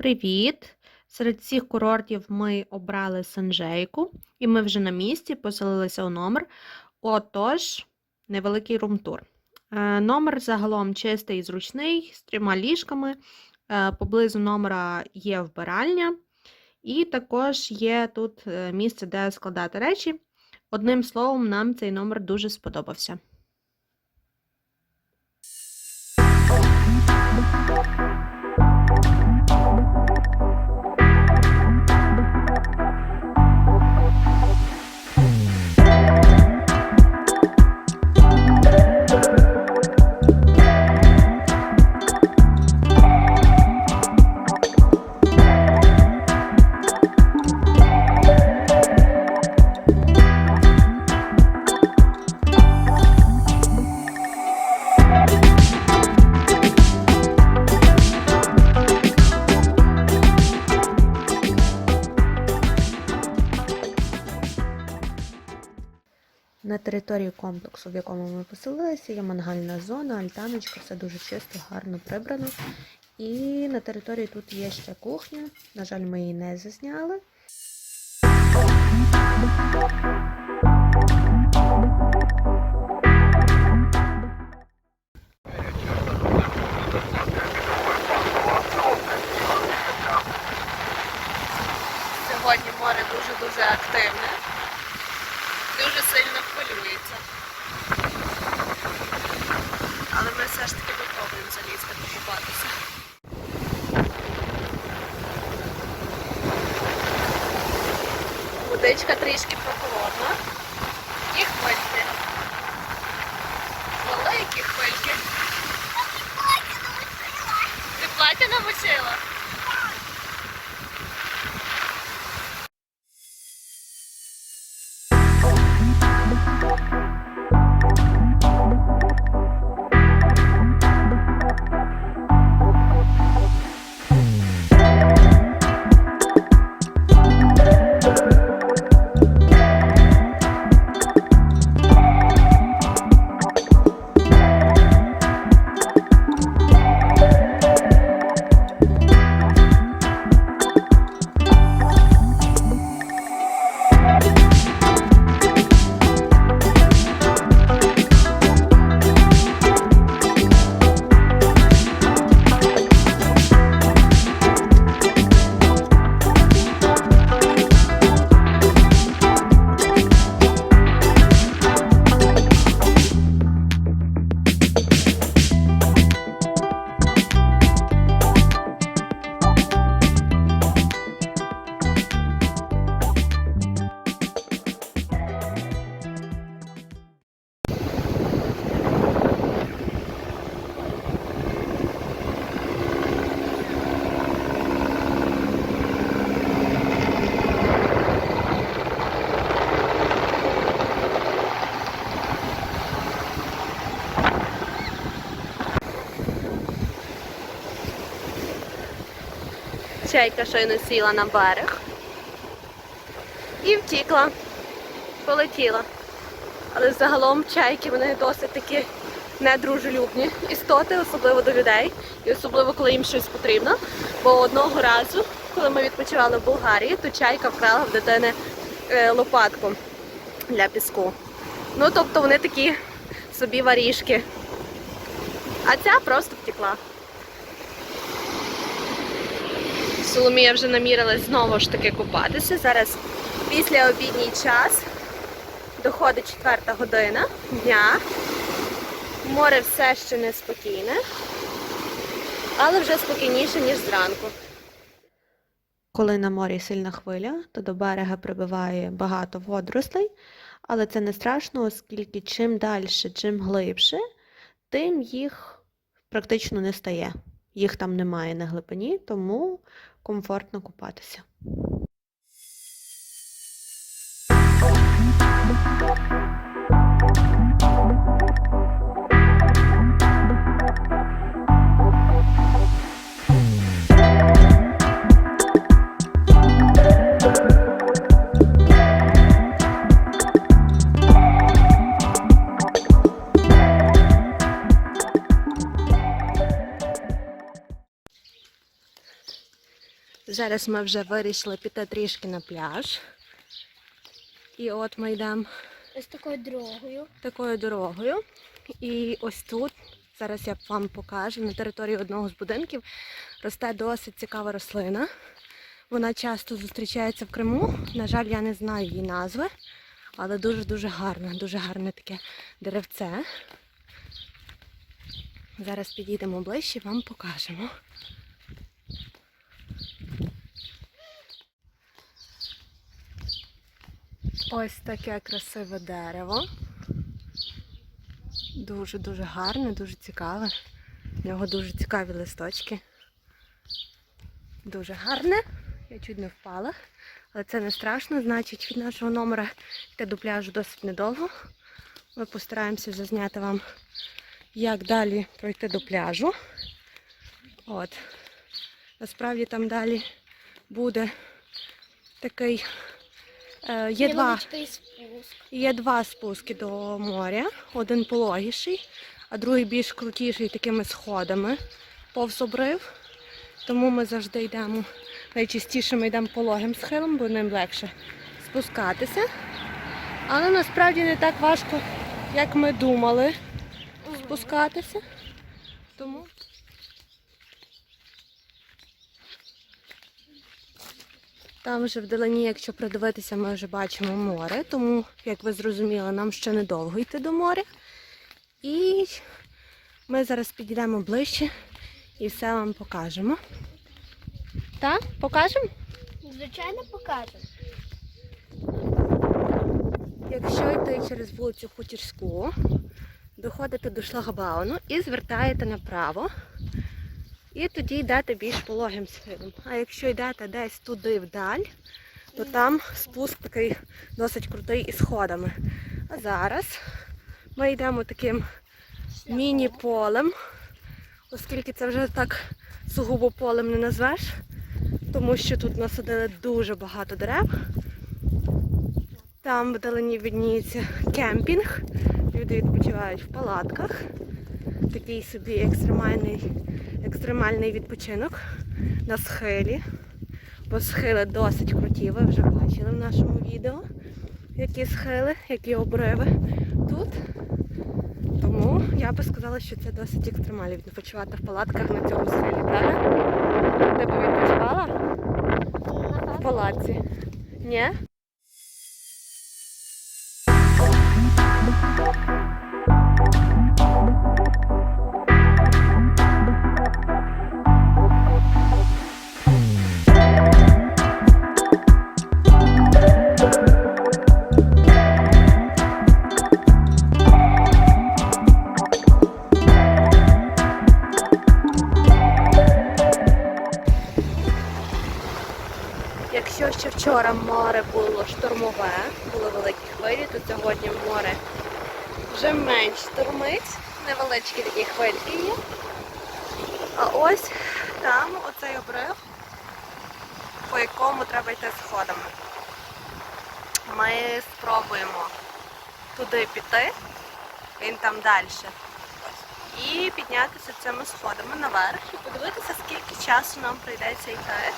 Привіт! Серед всіх курортів ми обрали Санжейку, і ми вже на місці поселилися у номер. Отож, невеликий румтур. Е, Номер загалом чистий і зручний, з трьома ліжками. Е, Поблизу номера є вбиральня, і також є тут е, місце, де складати речі. Одним словом, нам цей номер дуже сподобався. Території комплексу, в якому ми поселилися, є мангальна зона, альтаночка, все дуже чисто, гарно прибрано. І на території тут є ще кухня. На жаль, ми її не засняли. Сьогодні море дуже-дуже активне, дуже сильно хвилюється. Але ми все ж таки попробуємо залізти покупатися. Водичка трішки прохолодна. І хвильки. Великі хвильки. Ти плаття намочила? Чайка щойно сіла на берег і втікла, полетіла. Але загалом чайки вони досить такі недружелюбні істоти, особливо до людей, і особливо коли їм щось потрібно. Бо одного разу, коли ми відпочивали в Болгарії, то чайка вкрала в дитини е, лопатку для піску. Ну тобто вони такі собі варіжки. А ця просто втекла. Соломія вже намірилась знову ж таки купатися. Зараз після обідній час доходить четверта година дня. Море все ще неспокійне, але вже спокійніше, ніж зранку. Коли на морі сильна хвиля, то до берега прибиває багато водорослей, але це не страшно, оскільки чим далі, чим глибше, тим їх практично не стає. Їх там немає на глибині, тому комфортно купатися. Зараз ми вже вирішили піти трішки на пляж. І от ми йдемо Ось такою дорогою. такою дорогою. І ось тут, зараз я вам покажу, на території одного з будинків росте досить цікава рослина. Вона часто зустрічається в Криму. На жаль, я не знаю її назви, але дуже-дуже гарна, дуже гарне таке деревце. Зараз підійдемо ближче і вам покажемо. Ось таке красиве дерево. Дуже-дуже гарне, дуже цікаве. В нього дуже цікаві листочки. Дуже гарне. Я чуть не впала. Але це не страшно, значить від нашого номера йти до пляжу досить недовго. Ми постараємося зазняти вам, як далі пройти до пляжу. От. Насправді там далі буде такий. Е, є два. Є два спуски до моря. Один пологіший, а другий більш крутіший такими сходами повз обрив. Тому ми завжди йдемо, найчастіше ми йдемо пологим схилом, бо ним легше спускатися. Але насправді не так важко, як ми думали спускатися. Тому Там вже вдалині, якщо придивитися, ми вже бачимо море, тому, як ви зрозуміли, нам ще недовго йти до моря. І ми зараз підійдемо ближче і все вам покажемо. Так? Покажемо? Звичайно, покажемо. Якщо йти через вулицю Хутірську, доходите до шлагбауну і звертаєте направо. І тоді йдете більш пологим схилом. А якщо йдете десь туди вдаль, то там спуск такий досить крутий із сходами. А зараз ми йдемо таким міні-полем, оскільки це вже так сугубо полем не назвеш, тому що тут насадили дуже багато дерев. Там вдалині видніється кемпінг. Люди відпочивають в палатках. Такий собі екстремальний, екстремальний відпочинок на схилі. Бо схили досить круті, ви вже бачили в нашому відео, які схили, які обриви тут. Тому я би сказала, що це досить екстремально відпочивати в палатках на цьому схилі, правда? Ти би відпочивала в палатці? Ні? Штормове, були великі хвилі, то сьогодні море вже менш штормить, невеличкі такі хвильки є. А ось там оцей обрив, по якому треба йти сходами. Ми спробуємо туди піти, він там далі. І піднятися цими сходами наверх і подивитися, скільки часу нам прийдеться йти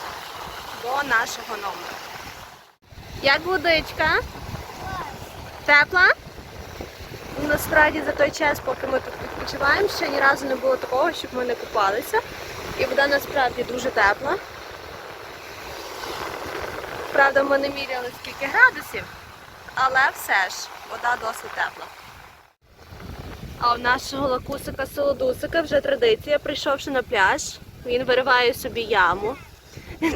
до нашого номера. Як водичка? Тепла? Ну, Насправді за той час, поки ми тут відпочиваємо, ще ні разу не було такого, щоб ми не купалися. І вода насправді дуже тепла. Правда, ми не міряли скільки градусів, але все ж вода досить тепла. А у нашого лакусика солодусика вже традиція, прийшовши на пляж, він вириває собі яму,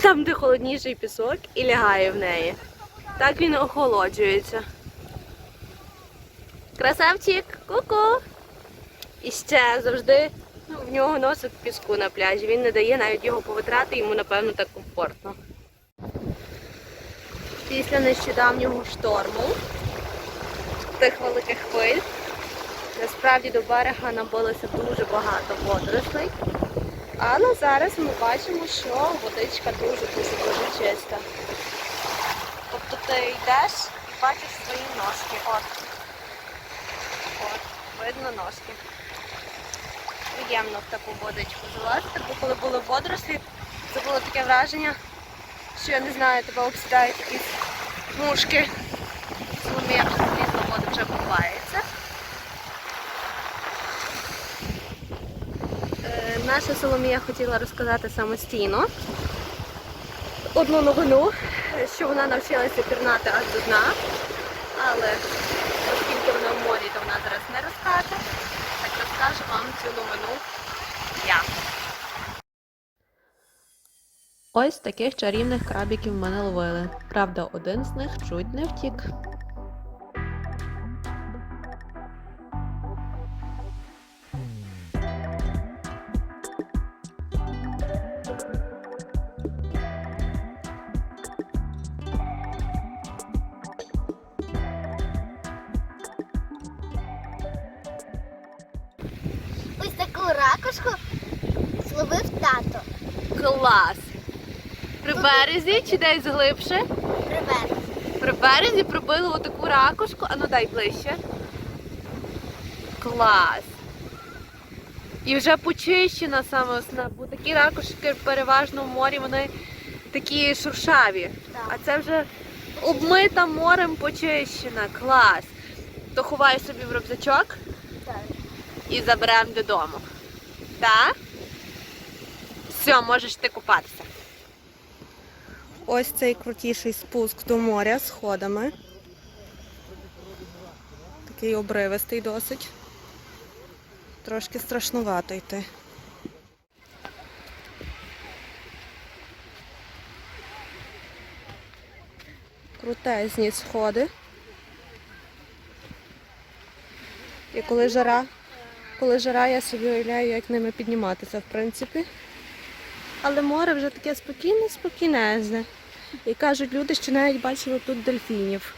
там, де холодніший пісок, і лягає в неї. Так він охолоджується. Красавчик, ку-ку! І ще завжди ну, в нього носик піску на пляжі. Він не дає навіть його повитрати, йому напевно так комфортно. Після нещодавнього шторму, тих великих хвиль, насправді до берега набилося дуже багато водорослей. Але зараз ми бачимо, що водичка дуже-дуже дуже чиста. Ти йдеш і бачиш свої ножки. От. От, видно ножки. Приємно в таку водичку залазити, бо коли були водорослі, це було таке враження, що я не знаю, тебе обсідають якісь мушки. Соломія вже залізла, в воду вже купається. Е, Наша Соломія хотіла розказати самостійно одну новину, що вона навчилася пірнати аж до дна, але оскільки вона в морі, то вона зараз не розкаже. Так розкажу вам цю новину я. Ось таких чарівних крабіків мене не ловили. Правда, один з них чуть не втік. Ракушку зловив тато. Клас! При березі чи десь глибше? Привет. При березі пробили отаку ракушку, а ну дай ближче. Клас! І вже почищена саме основа, бо такі ракушки переважно в морі вони такі шуршаві. А це вже обмита морем почищена. Клас! То ховай собі в рюкзачок Так. і заберемо додому. Так? Все, можеш ти купатися. Ось цей крутіший спуск до моря сходами. Такий обривистий досить. Трошки страшнувато йти. Крутезні сходи. І коли жара, коли жара, я собі уявляю, як ними підніматися, в принципі. Але море вже таке спокійне, спокійнезне. І кажуть люди, що навіть бачили тут дельфінів.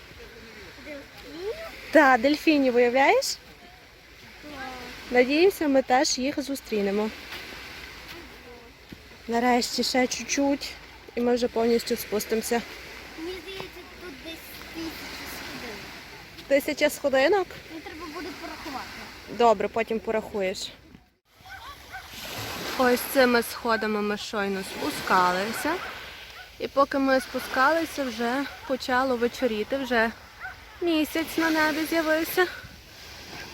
Дельфінів? Так, дельфінів, уявляєш? Надіюся, ми теж їх зустрінемо. Нарешті ще чуть-чуть, і ми вже повністю спустимося. Мені здається, тут десь тисячі сходин. Тисяча сходинок. Мені треба буде порахувати. Добре, потім порахуєш. Ось цими сходами ми щойно спускалися. І поки ми спускалися, вже почало вечоріти, вже місяць на небі з'явився.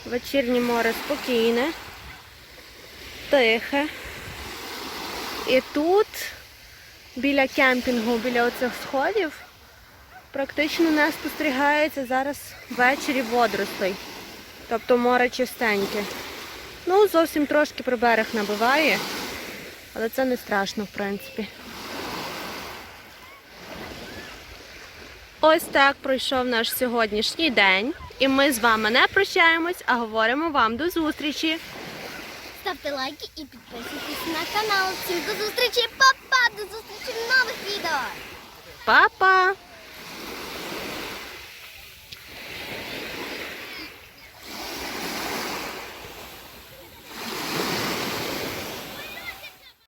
Вечірнє море спокійне, тихе. І тут, біля кемпінгу, біля оцих сходів, практично не спостерігається зараз ввечері водоростей. Тобто море чистеньке. Ну, зовсім трошки про берег набиває, але це не страшно, в принципі. Ось так пройшов наш сьогоднішній день. І ми з вами не прощаємось, а говоримо вам до зустрічі. Ставте лайки і підписуйтесь на канал. Всім до зустрічі, па-па! До зустрічі в нових відео! Па-па!